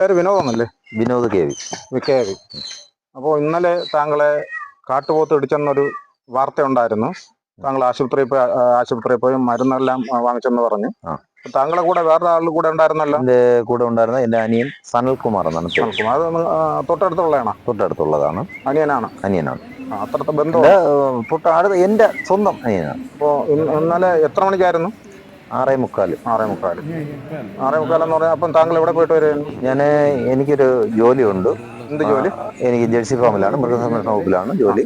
പേര് വിനോദമല്ലേ Vinod K V. വിക്കേവി അപ്പോൾ ഇന്നലെ താങ്കളെ കാട്ടുപോത്ത് ഇടിച്ചെന്നൊരു വാർത്തയുണ്ടായിരുന്നു. താങ്കൾ ആശുപത്രിയിൽ പോയി ആ, ആശുപത്രിയിൽ പോയി മരുന്നെല്ലാം ആ, വാങ്ങിച്ചെന്ന് പറഞ്ഞു. ആ. അപ്പോൾ താങ്കളെ കൂടെ വേറെ ആളുടെ കൂടെ ഉണ്ടായിരുന്നല്ലോ? എന്റെ കൂടെ ഉണ്ടായിരുന്ന എന്റെ അനിയൻ സനൽകുമാർ എന്നാണ് പേര്. കുമാർ അത് ഒന്ന്, ആ, തൊട്ടടുത്തുള്ളതാണോ തൊട്ടടുത്തുള്ളതാണ്. അനിയനാണ്? അനിയനാണ്. ആ, അത്രത്തെ ബന്ധം തൊട്ടടുത്ത് എന്റെ സ്വന്തം അനിയനാണ്. അപ്പോൾ ഇന്നലെ എത്ര മണിക്കായിരുന്നു? ആറേ മുക്കാൽ. ആറേ മുക്കാൽ ആറേ മുക്കാലെന്ന് പറഞ്ഞാൽ അപ്പം താങ്കൾ എവിടെ പോയിട്ട് വരും? ഞാൻ എനിക്കൊരു ജോലിയുണ്ട്. എന്ത് ജോലി? എനിക്ക് ജേഴ്സി ഫാമിലാണ് മൃഗസംരക്ഷണ വകുപ്പിലാണ് ജോലി.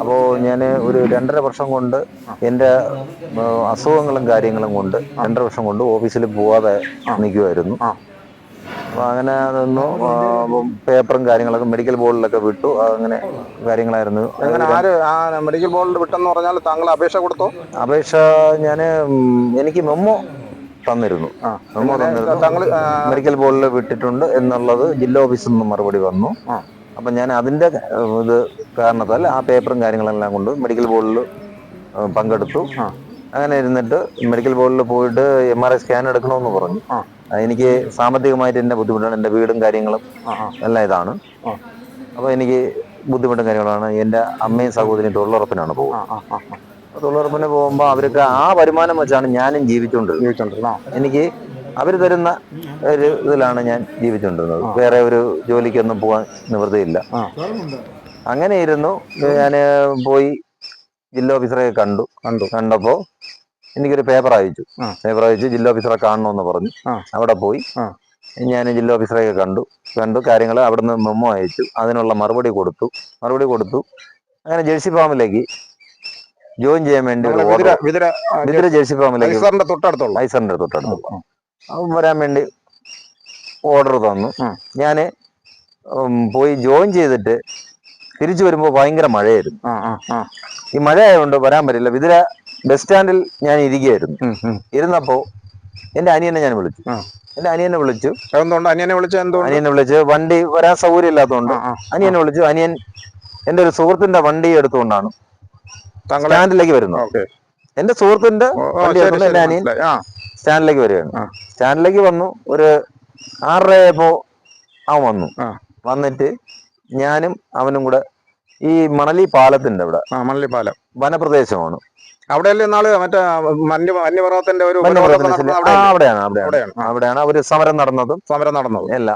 അപ്പോൾ ഞാൻ ഒരു രണ്ടര വർഷം കൊണ്ട് എന്റെ അസുഖങ്ങളും കാര്യങ്ങളും കൊണ്ട് രണ്ടര വർഷം കൊണ്ട് ഓഫീസിൽ പോവാതെ നിൽക്കുമായിരുന്നു അങ്ങനെ അപ്പം പേപ്പറും കാര്യങ്ങളൊക്കെ മെഡിക്കൽ ബോർഡിലൊക്കെ വിട്ടു. അങ്ങനെ കാര്യങ്ങളായിരുന്നു. അങ്ങനെ ആര് ആ മെഡിക്കൽ ബോർഡിൽ വിട്ടെന്ന് പറഞ്ഞാൽ താങ്കൾ അപേക്ഷ കൊടുത്തോ? അപേക്ഷ ഞാൻ എനിക്ക് മെമ്മോ തന്നിരുന്നു. മെമ്മോ തന്നിരുന്നു. താങ്കൾ മെഡിക്കൽ ബോർഡിൽ വിട്ടിട്ടുണ്ട് എന്നുള്ളത് ജില്ലാ ഓഫീസിൽ നിന്ന് മറുപടി വന്നു. അപ്പം ഞാൻ അതിന്റെ ഇത് കാരണത്താൽ ആ പേപ്പറും കാര്യങ്ങളെല്ലാം കൊണ്ട് മെഡിക്കൽ ബോർഡിൽ പങ്കെടുത്തു. അങ്ങനെ ഇരുന്നിട്ട് മെഡിക്കൽ ബോർഡിൽ പോയിട്ട് എം ആർ ഐ സ്കാൻ എടുക്കണമെന്ന് പറഞ്ഞു. എനിക്ക് സാമ്പത്തികമായിട്ട് എന്റെ ബുദ്ധിമുട്ടാണ്. എന്റെ വീടും കാര്യങ്ങളും എല്ലാം ഇതാണ്. അപ്പൊ അപ്പോൾ എനിക്ക് ബുദ്ധിമുട്ടും കാര്യങ്ങളാണ്. എന്റെ അമ്മയും സഹോദരിയും തൊഴിലുറപ്പിനാണ് പോകുന്നത്. തൊഴിലുറപ്പിന് പോകുമ്പോൾ അവർക്ക് ആ വരുമാനം വെച്ചാണ് ഞാനും ജീവിച്ചുകൊണ്ടിരുന്നത്. എനിക്ക് അവർ തരുന്ന ഒരു ഇതിലാണ് ഞാൻ ജീവിച്ചുകൊണ്ടിരുന്നത്. വേറെ ഒരു ജോലിക്കൊന്നും പോകാൻ നിവൃത്തിയില്ല. അങ്ങനെ ഇരുന്നു ഞാൻ പോയി ജില്ലാ ഓഫീസറെ കണ്ടു. കണ്ടു. കണ്ടപ്പോൾ എനിക്കൊരു പേപ്പർ അയച്ചു. പേപ്പർ അയച്ചു ജില്ലാ ഓഫീസറെ കാണണമെന്ന് പറഞ്ഞു. അവിടെ പോയി. ഞാൻ ജില്ലാ ഓഫീസറെ കണ്ടു. കണ്ടു. കാര്യങ്ങൾ അവിടുന്ന് മെമ്മോ അയച്ചു. അതിനുള്ള മറുപടി കൊടുത്തു. മറുപടി കൊടുത്തു. അങ്ങനെ ജേഴ്സി ഫാമിലേക്ക് ജോയിൻ ചെയ്യാൻ വേണ്ടി വിതിര ജേഴ്സി ഫാമിലേക്ക് തൊട്ടടുത്തുള്ള. ഐസറിന്റെ തൊട്ടടുത്ത് ആ, അവൻ വരാൻ വേണ്ടി ഓർഡർ തന്നു. ഞാൻ പോയി ജോയിൻ ചെയ്തിട്ട് തിരിച്ചു വരുമ്പോൾ ഭയങ്കര മഴയായിരുന്നു. ഈ മഴ ആയതുകൊണ്ട് വരാൻ പറ്റില്ല. വിതുര ബസ് സ്റ്റാൻഡിൽ ഞാൻ ഇരിക്കുകയായിരുന്നു. ഇരുന്നപ്പോ എന്റെ അനിയനെ ഞാൻ വിളിച്ചു. എന്റെ അനിയനെ വിളിച്ചു. എന്തുകൊണ്ട് അനിയനെ വിളിച്ചു എന്തോ അനിയനെ വിളിച്ച് വണ്ടി വരാൻ സൗകര്യം ഇല്ലാത്തതുകൊണ്ട്. അനിയനെ വിളിച്ചു. അനിയൻ എന്റെ ഒരു സുഹൃത്തിന്റെ വണ്ടി എടുത്തുകൊണ്ടാണ് സ്റ്റാൻഡിലേക്ക് വരുന്നത്. എന്റെ സുഹൃത്തിന്റെ വണ്ടി എടുത്തുകൊണ്ട് എന്റെ അനിയൻ സ്റ്റാൻഡിലേക്ക് വരികയാണ്. സ്റ്റാൻഡിലേക്ക് വന്നു. ഒരു ആറരയപ്പോ അവൻ വന്നു. വന്നിട്ട് ഞാനും അവനും കൂടെ ഈ മണലി പാലത്തിന്റെ അവിടെ. ആ പാലം. വനപ്രദേശമാണ്. നാൾ മറ്റേ ഒരു അവിടെയാണ് അവിടെയാണ്. അവിടെയാണ്. അവർ സമരം നടന്നതും സമരം നടന്നതും. അല്ല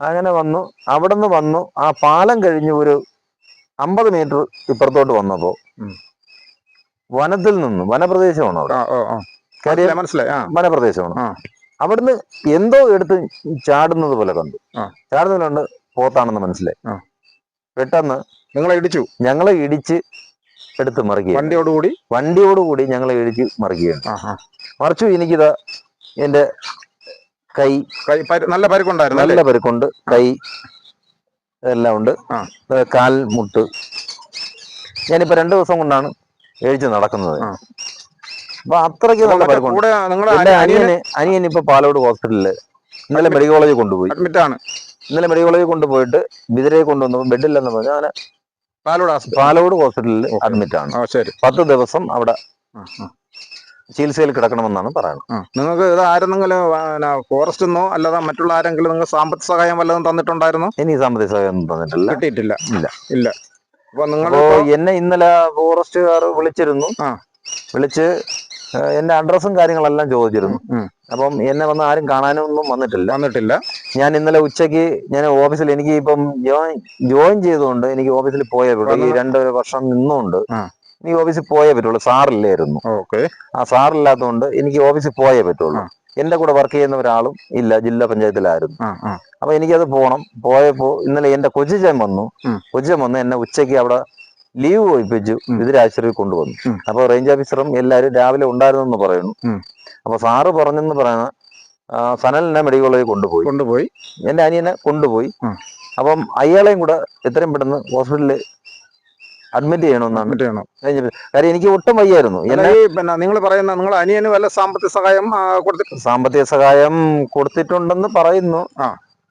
അങ്ങനെ വന്നു. അവിടെ നിന്ന് വന്നു. ആ പാലം കഴിഞ്ഞ് ഒരു അമ്പത് മീറ്റർ ഇപ്പുറത്തോട്ട് വന്നപ്പോ വനത്തിൽ നിന്നും വനപ്രദേശമാണ് അവിടെ. മനസ്സിലായി വനപ്രദേശമാണ്. അവിടുന്ന് എന്തോ എടുത്ത് ചാടുന്നത് പോലെ കണ്ടു. ചാടുന്നതിലുണ്ട് പോത്താണെന്ന് മനസ്സിലായി. പെട്ടെന്ന് നിങ്ങളെ ഇടിച്ചു. ഞങ്ങളെ ഇടിച്ച് എടുത്ത് മറിക്കുക വണ്ടിയോടുകൂടി? വണ്ടിയോടുകൂടി ഞങ്ങളെ ഇടിച്ച് മറിക്കുകയാണ്. മറിച്ചു എനിക്കിതാ എന്റെ കൈ കൈ നല്ല പരുക്കുണ്ടായിരുന്നു നല്ല പരുക്കുണ്ട്. കൈ എല്ലാം ഉണ്ട്. കാൽ മുട്ട്. ഞാനിപ്പോ രണ്ടു ദിവസം കൊണ്ടാണ് എഴുതി നടക്കുന്നത്. അപ്പൊ അത്രയ്ക്ക് നല്ല പരുക്കുണ്ട്. എന്റെ അനിയന് അനിയൻ ഇപ്പൊ പാലോട് ഹോസ്പിറ്റലിൽ ഇന്നലെ മെഡിക്കൽ കോളേജിൽ കൊണ്ടുപോയി. അഡ്മിറ്റ് ആണ് ഇന്നലെ മെഡിക്കൽ കോളേജിൽ കൊണ്ടുപോയിട്ട് ബിദിരയെ കൊണ്ടുവന്നപ്പോൾ ബെഡില്ലെന്ന് പറഞ്ഞു അങ്ങനെ പാലോട് പാലോട് ഹോസ്പിറ്റലിൽ അഡ്മിറ്റ് ആണ്. ശരി. പത്ത് ദിവസം അവിടെ ചികിത്സയിൽ കിടക്കണമെന്നാണ് പറയുന്നത്. നിങ്ങൾക്ക് ഇത് ആരെന്നെങ്കിലും ഫോറസ്റ്റ് നിന്നോ അല്ലാതെ മറ്റുള്ള ആരെങ്കിലും നിങ്ങൾ സാമ്പത്തിക സഹായം വല്ലതും തന്നിട്ടുണ്ടായിരുന്നോ? ഇനി സാമ്പത്തിക സഹായം ഒന്നും തന്നിട്ടില്ല. കിട്ടിയിട്ടില്ല. ഇല്ല. ഇല്ല. അപ്പൊ നിങ്ങൾ എന്നെ ഇന്നലെ ഫോറസ്റ്റുകാർ വിളിച്ചിരുന്നു. വിളിച്ച് എന്റെ അഡ്രസ്സും കാര്യങ്ങളെല്ലാം ചോദിച്ചിരുന്നു. അപ്പം എന്നെ വന്ന് ആരും കാണാനൊന്നും ഒന്നും വന്നിട്ടില്ല. വന്നിട്ടില്ല. ഞാൻ ഇന്നലെ ഉച്ചയ്ക്ക് ഞാൻ ഓഫീസിൽ എനിക്ക് ഇപ്പം ജോയിൻ ജോയിൻ ചെയ്തുകൊണ്ട് എനിക്ക് ഓഫീസിൽ പോയേ പറ്റുള്ളൂ. ഈ രണ്ടൊരു രണ്ട് വർഷം നിന്നുകൊണ്ട്. എനിക്ക് ഓഫീസിൽ പോയേ പറ്റുള്ളൂ. സാറില്ലായിരുന്നു. ഓക്കെ. ആ സാറില്ലാത്തതുകൊണ്ട് എനിക്ക് ഓഫീസിൽ പോയേ പറ്റുള്ളൂ. എന്റെ കൂടെ വർക്ക് ചെയ്യുന്ന ഒരാളും ഇല്ല ജില്ലാ പഞ്ചായത്തിലായിരുന്നു. അപ്പൊ എനിക്കത് പോണം. പോയപ്പോ ഇന്നലെ എന്റെ കൊച്ചുചൻ വന്നു. കൊച്ചുചൻ വന്ന് എന്നെ ഉച്ചയ്ക്ക് അവിടെ ലീവ് ഒഴിപ്പിച്ചു ഇത് രാജശ്രീ കൊണ്ടുവന്നു. അപ്പൊ റേഞ്ച് ഓഫീസറും എല്ലാവരും രാവിലെ ഉണ്ടായിരുന്നെന്ന് പറയുന്നു. അപ്പൊ സാറ് പറഞ്ഞെന്ന് പറയുന്ന സനലിനെ മെഡിക്കൽ കോളേജിൽ കൊണ്ടുപോയി. കൊണ്ടുപോയി. എന്റെ അനിയനെ കൊണ്ടുപോയി. അപ്പം അയാളെയും കൂടെ എത്രയും പെട്ടെന്ന് ഹോസ്പിറ്റലിൽ അഡ്മിറ്റ് ചെയ്യണമെന്നാണ് അഡ്മിറ്റ് ചെയ്യണം. range കാര്യം എനിക്ക് ഒട്ടും വയ്യായിരുന്നു. പിന്നെ നിങ്ങൾ പറയുന്ന നിങ്ങൾ അനിയന് വല്ല സാമ്പത്തിക സഹായം ആ, കൊടുത്തിട്ട് സാമ്പത്തിക സഹായം കൊടുത്തിട്ടുണ്ടെന്ന് പറയുന്നു. ആ.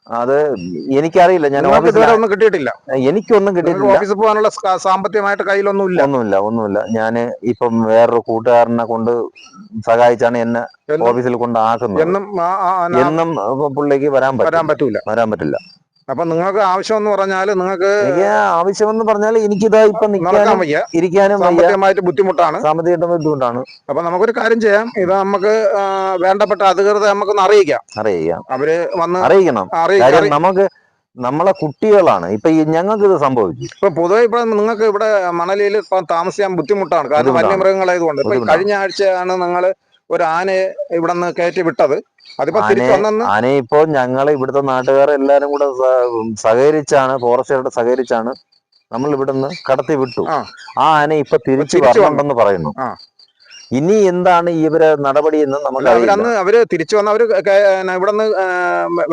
അത് എനിക്കറിയില്ല. ഞാൻ ഇതുവരെ ഒന്നും കിട്ടിയിട്ടില്ല. എനിക്കൊന്നും കിട്ടിയിട്ടില്ല. ഓഫീസിൽ പോകാനുള്ള സാമ്പത്തികമായിട്ട് കയ്യിലൊന്നും ഇല്ല ഒന്നുമില്ല ഒന്നുമില്ല. ഞാൻ ഇപ്പം വേറൊരു കൂട്ടുകാരനെ കൊണ്ട് സഹായിച്ചാണ് എന്നെ ഓഫീസിൽ കൊണ്ട് ആക്കുന്നത്. എന്നും എന്നും പുള്ളിക്ക് വരാൻ പറ്റില്ല. പറ്റൂല. വരാൻ പറ്റില്ല. അപ്പൊ നിങ്ങൾക്ക് ആവശ്യം എന്ന് പറഞ്ഞാൽ നിങ്ങൾക്ക് ആവശ്യം ആവശ്യമെന്ന് പറഞ്ഞാൽ എനിക്കിതാ ഇപ്പൊ നടക്കാൻ നിൽക്കാനും വയ്യ. ഇരിക്കാനും സാമ്പത്തികമായിട്ട് ബുദ്ധിമുട്ടാണ്. സാമ്പത്തികമായിട്ട് ബുദ്ധിമുട്ടാണ്. അപ്പൊ നമുക്കൊരു കാര്യം ചെയ്യാം. ഇത് നമുക്ക് വേണ്ടപ്പെട്ട അധികൃതരെ നമുക്കൊന്ന് അറിയിക്കാം. അറിയിക്കാം. അവർ വന്ന് അറിയിക്കണം. അറിയി- കാര്യം നമുക്ക് നമ്മളെ കുട്ടികളാണ്. ഇപ്പൊ ഞങ്ങൾക്ക് ഇത് സംഭവിച്ചു. ഇപ്പൊ പൊതുവെ ഇപ്പൊ നിങ്ങൾക്ക് ഇവിടെ മണലിയിൽ താമസിക്കാൻ ബുദ്ധിമുട്ടാണ്. കാരണം. വന്യമൃഗങ്ങളായതുകൊണ്ട്. കഴിഞ്ഞ ആഴ്ചയാണ് നിങ്ങൾ ഒരു ആനയെ ഇവിടെ നിന്ന് കയറ്റി വിട്ടത്. അതിപ്പോ തിരിച്ചു വന്നെന്ന് ആനയെ ഇപ്പോൾ ഞങ്ങൾ ഇവിടുത്തെ നാട്ടുകാർ എല്ലാരും കൂടെ സഹകരിച്ചാണ് ഫോറസ്റ്റുകാരുടെ സഹകരിച്ചാണ് നമ്മൾ ഇവിടുന്ന് കടത്തി വിട്ടു. ആ. ആന ഇപ്പൊ തിരിച്ചു വരണമെന്ന് പറയുന്നു. ഇനി എന്താണ് ഇവരെ നടപടി എന്ന് നമ്മൾ അവരന്ന് അവർ തിരിച്ചു വന്ന അവർ ഇവിടെ നിന്ന്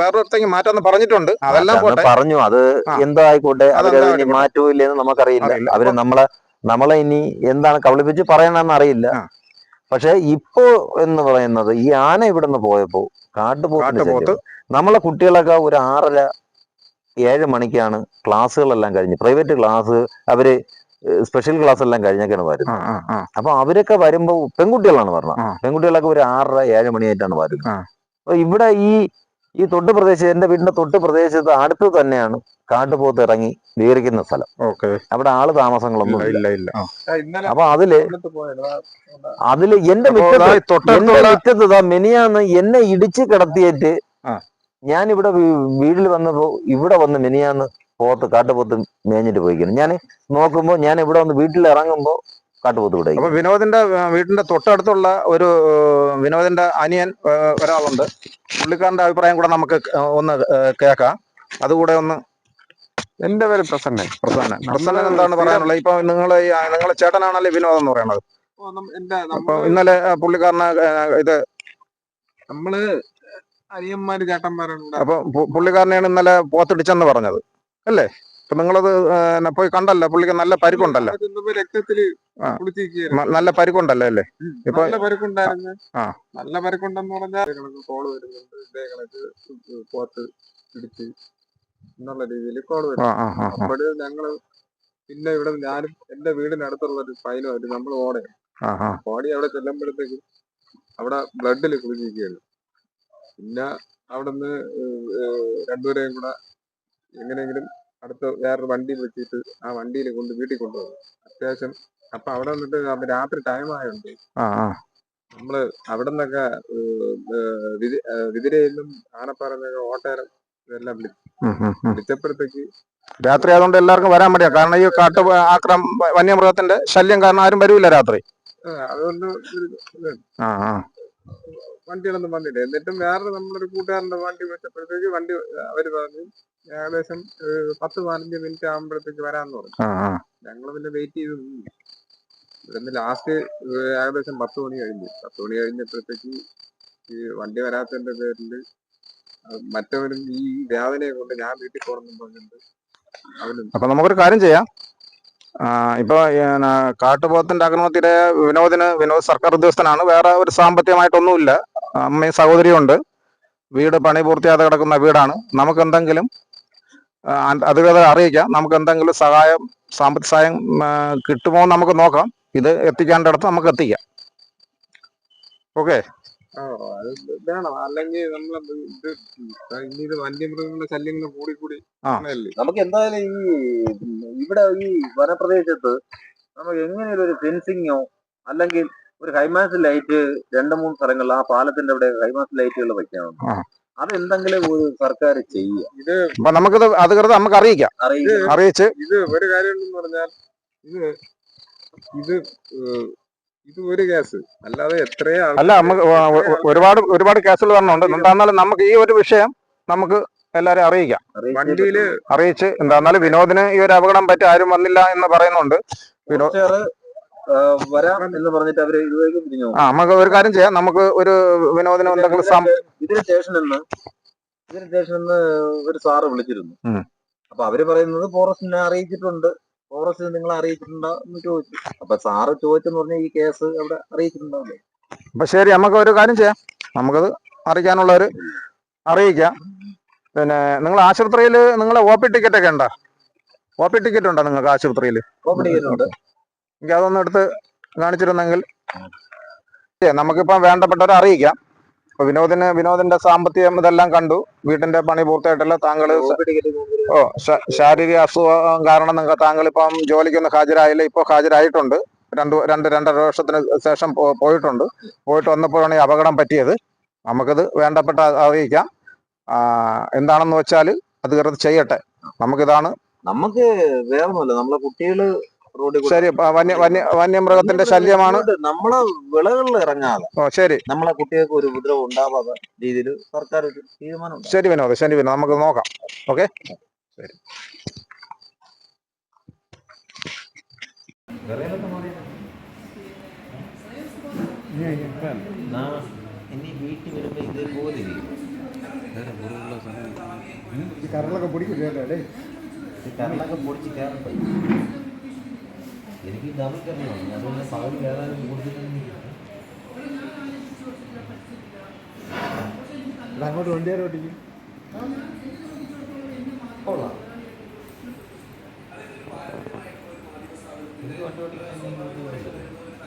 വേറൊരുത്തേക്ക് മാറ്റാന്ന് പറഞ്ഞിട്ടുണ്ട്. അതെല്ലാം പറഞ്ഞു. അത് എന്തായിക്കോട്ടെ? അവരത് ഇനി ഇല്ലെന്ന് നമുക്കറിയില്ല. അവർ നമ്മളെ നമ്മളെ ഇനി എന്താണ് കബളിപ്പിച്ച് പറയണമെന്ന് അറിയില്ല. പക്ഷെ ഇപ്പോ എന്ന് പറയുന്നത് ഈ ആന ഇവിടുന്ന് പോയപ്പോ കാട്ടുപോത്ത്. നമ്മളെ കുട്ടികളൊക്കെ ഒരു ആറര ഏഴ് മണിക്കാണ് ക്ലാസ്സുകളെല്ലാം കഴിഞ്ഞ്. പ്രൈവറ്റ് ക്ലാസ് അവർ സ്പെഷ്യൽ ക്ലാസ് എല്ലാം കഴിഞ്ഞൊക്കെയാണ് വരുന്നത്. അപ്പൊ അവരൊക്കെ വരുമ്പോ പെൺകുട്ടികളാണ് പറഞ്ഞത്. പെൺകുട്ടികളൊക്കെ ഒരു ആറര ഏഴ് മണിയായിട്ടാണ് വരുന്നത്. ഇവിടെ ഈ ഈ തൊട്ട് പ്രദേശം എന്റെ വീടിന്റെ തൊട്ട് പ്രദേശത്ത് അടുത്ത് തന്നെയാണ് കാട്ടുപോത്ത് ഇറങ്ങി വീറിക്കുന്ന സ്ഥലം. ഓക്കെ. അവിടെ ആൾ താമസങ്ങളൊന്നും ഇല്ല. അപ്പൊ അതിൽ അതിൽ എന്റെ എന്റെ മുറ്റത്ത് ഇതാ എന്നെ ഇടിച്ച് കിടത്തിയിട്ട് ഞാൻ ഇവിടെ വീട്ടിൽ വന്നപ്പോ ഇവിടെ വന്ന് മെനിയാന്ന് പോത്ത് കാട്ടുപോത്ത് മേഞ്ഞിട്ട് പോയിക്കുന്നു. ഞാൻ നോക്കുമ്പോ ഞാൻ ഇവിടെ വന്ന് വീട്ടിൽ ഇറങ്ങുമ്പോ കാട്ടുപോത്ത് ഇവിടെ അപ്പൊ വിനോദിന്റെ വീടിന്റെ തൊട്ടടുത്തുള്ള ഒരു വിനോദിന്റെ അനിയൻ ഒരാളുണ്ട്. പുള്ളിക്കാരന്റെ അഭിപ്രായം കൂടെ നമുക്ക് ഒന്ന് കേൾക്കാം. അതുകൂടെ ഒന്ന് എന്റെ പേര് പ്രസന്നൻ. പ്രസന്നൻ. പ്രസന്നൻ എന്താണ് പറയാനുള്ളത്? ഇപ്പൊ നിങ്ങൾ നിങ്ങളെ ചേട്ടനാണല്ലേ വിനോദം എന്ന് പറയുന്നത് അപ്പൊ ഇന്നലെ പുള്ളിക്കാരന് ഇത് നമ്മൾ അനിയന്മാര് ചേട്ടന്മാരുണ്ട് അപ്പൊ പുള്ളിക്കാരനെയാണ് ഇന്നലെ പോത്തിടിച്ചെന്ന് പറഞ്ഞത്. അല്ലേ? അപ്പൊ നിങ്ങളത് പോയി കണ്ടല്ലോ പുള്ളിക്ക് നല്ല പരിക്കുണ്ടല്ലോ അവിടെ രക്തത്തിൽ നല്ല പരിക്കുണ്ടല്ലോ അല്ലേ? ഇപ്പൊ- നല്ല പരിക്കുണ്ടെന്ന് ആ. നല്ല പരുക്കുണ്ടെന്ന് പറഞ്ഞാൽ കോൾ വരുന്നുണ്ട്. പോത്ത് പിടിച്ച് എന്നുള്ള രീതിയിൽ കോൾ. അപ്പോഴ് ഞങ്ങൾ പിന്നെ ഇവിടെ ഞാനും എന്റെ വീടിനടുത്തുള്ള ഒരു ഫൈനുമായിട്ട് നമ്മൾ ഓടയാണ് ഓടി ബോഡി അവിടെ ചെല്ലുമ്പോഴത്തേക്ക് അവിടെ ബ്ലഡിൽ കുളിച്ചിരിക്കുകയാണ് പിന്നെ അവിടുന്ന് രണ്ടുപേരെയും കൂടെ എങ്ങനെയെങ്കിലും അടുത്ത വേറൊരു വണ്ടിയിൽ വെച്ചിട്ട് ആ വണ്ടിയിൽ കൊണ്ട് വീട്ടിൽ കൊണ്ടുപോകും അത്യാവശ്യം അപ്പൊ അവിടെ വന്നിട്ട് രാത്രി ടൈം ആയുണ്ട് ആ ആ. നമ്മൾ അവിടെ നിന്നൊക്കെ വിതിരയിലും ആനപ്പാറന്നൊക്കെ ഓട്ടേരം ഇതെല്ലാം വിളിച്ചു. വിളിച്ചപ്പോഴത്തേക്ക് രാത്രി ആയതുകൊണ്ട് എല്ലാവർക്കും വരാൻ മടിയാ. കാരണം ഈ കാട്ട് ആക്രം വന്യമൃഗത്തിന്റെ ശല്യം കാരണം ആരും വരൂല രാത്രി. അതുകൊണ്ട് വണ്ടികളൊന്നും വന്നില്ല. എന്നിട്ടും വേറെ നമ്മളൊരു കൂട്ടുകാരന്റെ വണ്ടി വെച്ചപ്പോഴത്തേക്ക് വണ്ടി അവർ പറഞ്ഞു ഏകദേശം പത്ത് പതിനഞ്ച് മിനിറ്റ് ആകുമ്പോഴത്തേക്ക് വരാന്ന് പറഞ്ഞു. ഞങ്ങൾ പിന്നെ വെയിറ്റ് ചെയ്ത് നിന്നു. ഇവിടുന്ന് ലാസ്റ്റ് ഏകദേശം പത്ത് മണി കഴിഞ്ഞു. പത്ത് മണി കഴിഞ്ഞപ്പോഴത്തേക്ക് ഈ വണ്ടി വരാത്തതിന്റെ പേരിൽ മറ്റവരും ഈ വേദനയെ കൊണ്ട് ഞാൻ വീട്ടിൽ പോകണമെന്ന് പറഞ്ഞിട്ട് അവനും അപ്പൊ നമുക്കൊരു കാര്യം ചെയ്യാം. ഇപ്പൊ കാട്ടുപോത്തിന്റെ ആക്രമണത്തിലെ വിനോദിന് വിനോദ് സർക്കാർ ഉദ്യോഗസ്ഥനാണ്. വേറെ ഒരു സാമ്പത്തികമായിട്ടൊന്നുമില്ല. അമ്മയും സഹോദരിയും ഉണ്ട്. വീട് പണി പൂർത്തിയാതെ കിടക്കുന്ന വീടാണ്. നമുക്ക് എന്തെങ്കിലും അധികൃതരെ അറിയിക്കാം. നമുക്ക് എന്തെങ്കിലും സഹായം സാമ്പത്തിക സഹായം കിട്ടുമോ എന്ന് നമുക്ക് നോക്കാം. ഇത് എത്തിക്കേണ്ടടത്ത് നമുക്ക് എത്തിക്കാം. ഓക്കെ. വേണം. അല്ലെങ്കിൽ നമ്മൾ ഇനി ഇത് വന്യമൃഗങ്ങളുടെ ശല്യങ്ങൾ കൂടി കൂടി നമുക്ക് എന്തായാലും ഈ ഇവിടെ ഈ വനപ്രദേശത്ത് നമുക്ക് എങ്ങനെയൊരു ഒരു ഫെൻസിങ്ങോ അല്ലെങ്കിൽ ഒരു ഹൈമാസ് ലൈറ്റ് രണ്ട് മൂന്ന് സ്ഥലങ്ങളിൽ ആ പാലത്തിന്റെ അവിടെ ഹൈമാസ് ലൈറ്റുകൾ വെക്കണം. അതെന്തെങ്കിലും ഒരു സർക്കാർ ചെയ്യുക. അപ്പൊ നമുക്കിത് അധികൃതർ നമുക്ക് അറിയിക്കാം. അറിയില്ല അറിയിച്ച്. ഇത് ഒരു കാര്യം എന്ന് പറഞ്ഞാൽ ഇത് ഇത് ഏഹ്, ഇത് ഒരു കേസ്. അല്ലാതെ എത്രയാണ് ആൾക്കാര് അല്ല നമുക്ക് ഒ- ഒ- ഒരുപാട് ഒരുപാട് കേസുകൾ വരണുണ്ട്. എന്താന്നാലും നമുക്ക് ഈ ഒരു വിഷയം നമുക്ക് എല്ലാരും അറിയിക്കാം. വണ്ടിയിൽ അറിയിച്ച് എന്താന്നാലും വിനോദിന് ഈ ഒരു അപകടം പറ്റി ആരും വന്നില്ല എന്ന് പറയുന്നുണ്ട്. വിനോ- വരാം എന്ന് പറഞ്ഞിട്ട് അവർ ഇതുവരെയും തിരിഞ്ഞു ആ നമുക്ക് ഒരു കാര്യം ചെയ്യാം. നമുക്ക് ഒരു വിനോദന എന്തെങ്കിലും ഇതിന് ശേഷം നിന്ന് ഇതിന് ശേഷം നിന്ന് ഒരു സാറ് വിളിച്ചിരുന്നു. അപ്പൊ അവർ പറയുന്നത് ഫോറസ്റ്റിനെ അറിയിച്ചിട്ടുണ്ട്. ഫോറസ്റ്റ് നിങ്ങളെ അറിയിച്ചിട്ടുണ്ടോ എന്ന് ചോദിച്ചു. അപ്പൊ സാറ് ചോദിച്ചെന്ന് പറഞ്ഞാൽ ഈ കേസ് അവിടെ അറിയിച്ചിട്ടുണ്ടാവില്ലേ അപ്പൊ ശരി നമുക്ക് ഒരു കാര്യം ചെയ്യാം. നമുക്കത് അറിയിക്കാനുള്ളവര് അറിയിക്കാം. പിന്നെ നിങ്ങൾ ആശുപത്രിയിൽ നിങ്ങളെ ഒ പി ടിക്കറ്റ് ഒക്കെ ഉണ്ടോ? ഒ പി ടിക്കറ്റ് ഉണ്ടോ നിങ്ങൾക്ക് ആശുപത്രിയിൽ എനിക്ക് അതൊന്ന് എടുത്ത് കാണിച്ചിരുന്നെങ്കിൽ നമുക്കിപ്പം വേണ്ടപ്പെട്ടവരെ അറിയിക്കാം. ഇപ്പൊ വിനോദിന് വിനോദിന്റെ സാമ്പത്തികം ഇതെല്ലാം കണ്ടു. വീട്ടിന്റെ പണി പൂർത്തിയായിട്ടല്ല താങ്കൾ ഓ ശാരീരിക അസുഖം കാരണം നിങ്ങൾ താങ്കൾ ഇപ്പം ജോലിക്കൊന്നും ഹാജരായില്ല. ഇപ്പോൾ ഹാജരായിട്ടുണ്ട്. രണ്ട് രണ്ട് രണ്ടര വർഷത്തിന് ശേഷം പോയിട്ടുണ്ട്. പോയിട്ട് വന്നപ്പോഴാണ് ഈ അപകടം പറ്റിയത്. നമുക്കത് വേണ്ടപ്പെട്ട അറിയിക്കാം. എന്താണെന്ന് വെച്ചാൽ അത് ചെയ്യട്ടെ. നമുക്കിതാണ് നമുക്ക് വേറൊന്നുമല്ല. നമ്മളെ കുട്ടികൾ ശരി പ- വന്യ വന്യ വന്യമൃഗത്തിന്റെ ശല്യമാണ്. നമ്മളെ വിളകളിൽ ഇറങ്ങാതെ. ഓ ശരി. നമ്മളെ കുട്ടികൾക്ക് ഒരു ഉപദ്രവം ഉണ്ടാവാതെ രീതിയിൽ സർക്കാർ ഒരു തീരുമാനം ശരി വിനോദ് ശരി വിനോദ്. നമുക്ക് നോക്കാം. ഓക്കെ? ഇനി വീട്ടിൽ ഇതേപോലെ കരളൊക്കെ പിടിക്കില്ലേ? കരളൊക്കെ പൊടിച്ച് കയറട്ടെ എനിക്ക് ഡബിൾ കരളാണ് അതുകൊണ്ട് പകുതി വേറെ ഇവിടെ അങ്ങോട്ട് വണ്ടിയാരും ഓട്ടിക്കും? കൊള്ളാം. എനിക്ക് വണ്ടി ഓടിക്കാൻ എന്തെങ്കിലും